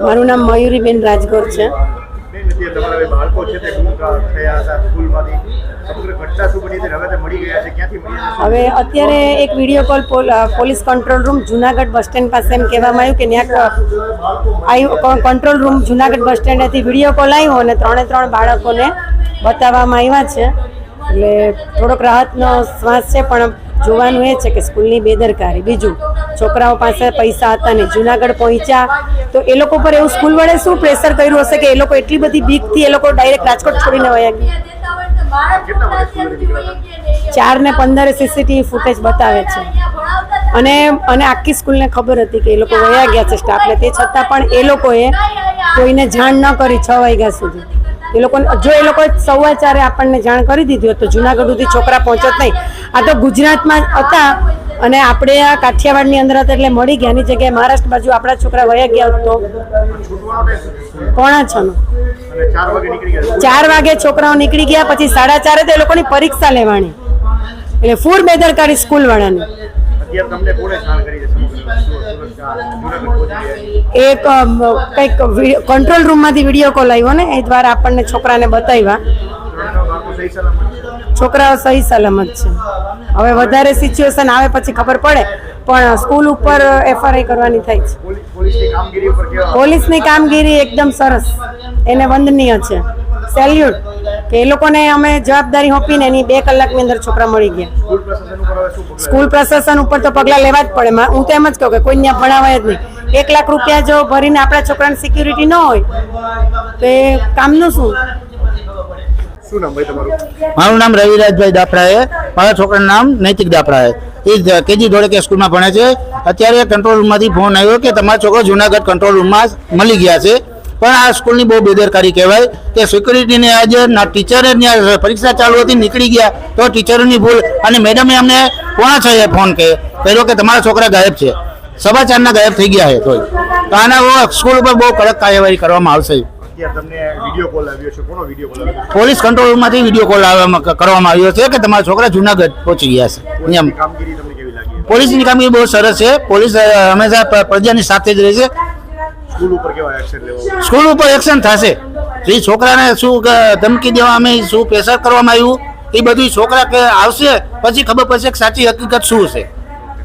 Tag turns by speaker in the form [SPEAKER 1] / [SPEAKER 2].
[SPEAKER 1] મારું નામ મયુરીબેન રાજગોર છે.
[SPEAKER 2] હવે
[SPEAKER 1] અત્યારે એક video call pole- police control room Junagadh bus stand પાસે એમ કહેવામાં આવ્યું કે ત્યાં કંટ્રોલ રૂમ જુનાગઢ બસ સ્ટેન્ડેથી વીડિયો કોલ આવ્યો અને ત્રણે ત્રણ બાળકોને બતાવવામાં આવ્યા છે. એટલે થોડોક રાહતનો શ્વાસ છે પણ જોવાનું એ છે કે સ્કૂલની બેદરકારી. બીજું છોકરાઓ પાસે પૈસા હતા નહીં જુનાગઢ પહોંચ્યા, તો એ લોકો પર એવું સ્કૂલ વડે શું પ્રેશર કર્યું હશે કે એ લોકો એટલી બધી બીકથી એ લોકો ડાયરેક્ટ રાજકોટ છોડીને વયા ગયા? ચાર ને પંદરે સીસીટીવી ફૂટેજ બતાવે છે. અને અને આખી સ્કૂલને ખબર હતી કે એ લોકો વયા ગયા છે સ્ટાફને તે છતાં પણ એ લોકોએ કોઈને જાણ ન કરી છ વાગ્યા સુધી. એ લોકો, જો એ લોકો સવા ચારે આપણને જાણ કરી દીધી હોત તો જુનાગઢ સુધી છોકરા પહોંચત નહીં. આ તો ગુજરાતમાં હતા અને આપણે આ કાઠિયાવાડની અંદર હતા એટલે મળી ગયા. એની જગ્યાએ મહારાષ્ટ્ર બાજુ આપણા છોકરા વયા ગયા તો પોણા છ નો.
[SPEAKER 2] ચાર વાગે
[SPEAKER 1] છોકરાઓ નીકળી ગયા, પછી સાડા ચારે તો એ લોકોની પરીક્ષા લેવાની. એટલે ફૂલ બેદરકારી સ્કૂલ વાળાની એક કંઈક કંટ્રોલ રૂમમાંથી વીડિયો કોલ આવ્યો ને, એ દ્વારા આપણને છોકરાને બતાવ્યા. છોકરાઓ સહી સલામત છે. હવે વધારે સિચ્યુએશન આવે પછી ખબર પડે પણ સ્કૂલ ઉપર એફઆરઆઈ કરવાની થાય છે.
[SPEAKER 2] પોલીસની કામગીરી
[SPEAKER 1] એકદમ સરસ. એને વંદનીય છે. સેલ્યુટ કે એ લોકોને અમે જવાબદારી સોંપીને એની બે કલાકની અંદર છોકરા મળી ગયા.
[SPEAKER 2] સ્કૂલ પ્રશાસન ઉપર
[SPEAKER 1] તો પગલાં લેવા જ પડે. હું તો એમ જ કહું કે કોઈ ત્યાં ભણાવાય જ નહીં. એક લાખ રૂપિયા જો ભરીને આપણા છોકરાની સિક્યુરિટી ન હોય તો એ કામનું શું?
[SPEAKER 2] શું નામ ભાઈ તમારું?
[SPEAKER 3] મારું નામ રવિરાજભાઈ દાફડાએ, મારા છોકરાનું નામ નૈતિક દાફડા છે એ કેજી ધોળકે સ્કૂલમાં ભણે છે. અત્યારે કંટ્રોલ રૂમમાંથી ફોન આવ્યો કે તમારો છોકરો જુનાગઢ કંટ્રોલ રૂમમાં મળી ગયા છે. પણ આ સ્કૂલની બહુ બેદરકારી કહેવાય કે સિક્યુરિટીને આજે ના ટીચરે પરીક્ષા ચાલુ હતી, નીકળી ગયા. તો ટીચરોની ભૂલ. અને મેડમે અમને કોણ છે ફોન કે? કર્યો કે તમારા છોકરા ગાયબ છે. સભા ચારના ગાયબ થઈ ગયા છે તો આના સ્કૂલ ઉપર બહુ કડક કાર્યવાહી કરવામાં આવશે.
[SPEAKER 2] અત્યારે તમને વીડિયો કોલ આવ્યો છે. કોનો વીડિયો કોલ આવ્યો?
[SPEAKER 3] પોલીસ કંટ્રોલ રૂમમાંથી વીડિયો કોલ કરવામાં આવ્યો છે કે તમારા છોકરા જુનાગઢ પહોંચી ગયા છે. એમ.
[SPEAKER 2] પોલીસની કામગીરી તમને કેવી લાગી?
[SPEAKER 3] પોલીસની કામગીરી બહુ સરસ છે. પોલીસ હંમેશા પ્રજાની સાથે જ રહે છે.
[SPEAKER 2] સ્કૂલ ઉપર કેવા એક્શન લેવો
[SPEAKER 3] સ્કૂલ ઉપર એક્શન થશે. એ છોકરાને શું ધમકી દેવા અમે શું પ્રેશર કરવામાં આવ્યું? એ બધું છોકરા કે આવશે પછી ખબર પડશે કે સાચી હકીકત શું છે.